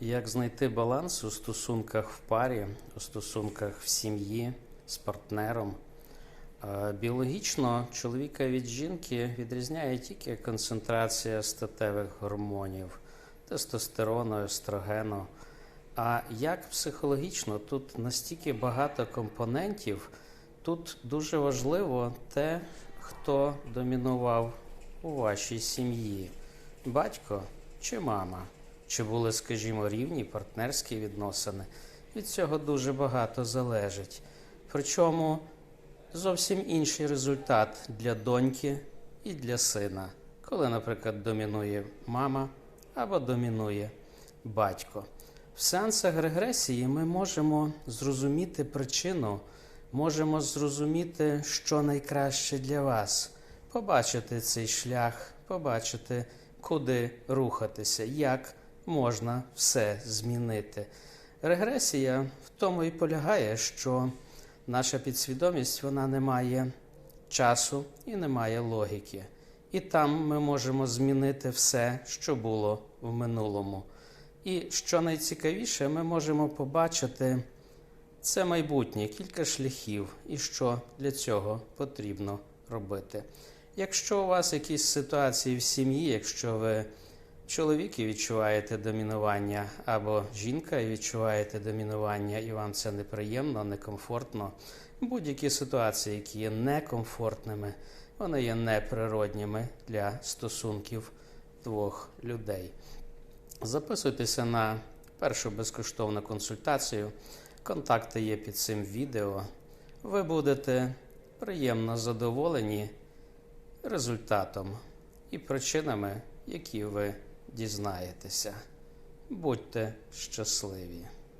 Як знайти баланс у стосунках в парі, у стосунках в сім'ї з партнером? Е, Біологічно чоловіка від жінки відрізняє тільки концентрація статевих гормонів, тестостерону, естрогену. А як психологічно, тут настільки багато компонентів, тут дуже важливо те, хто домінував у вашій сім'ї: батько чи мама. Чи були, скажімо, рівні партнерські відносини? Від цього дуже багато залежить. Причому зовсім інший результат для доньки і для сина, коли, наприклад, домінує мама або домінує батько. В сеансах регресії ми можемо зрозуміти причину, можемо зрозуміти, що найкраще для вас, побачити цей шлях, побачити, куди рухатися, як можна все змінити. Регресія в тому і полягає, що наша підсвідомість вона не має часу і не має логіки. І там ми можемо змінити все, що було в минулому. І що найцікавіше, ми можемо побачити це майбутнє, кілька шляхів, і що для цього потрібно робити. Якщо у вас якісь ситуації в сім'ї, якщо ви чоловік і відчуваєте домінування, або жінка і відчуваєте домінування, і вам це неприємно, некомфортно, будь-які ситуації, які є некомфортними, вони є неприродніми для стосунків двох людей. Записуйтеся на першу безкоштовну консультацію. Контакти є під цим відео. Ви будете приємно задоволені результатом і причинами, які ви дізнаєтеся. Будьте щасливі!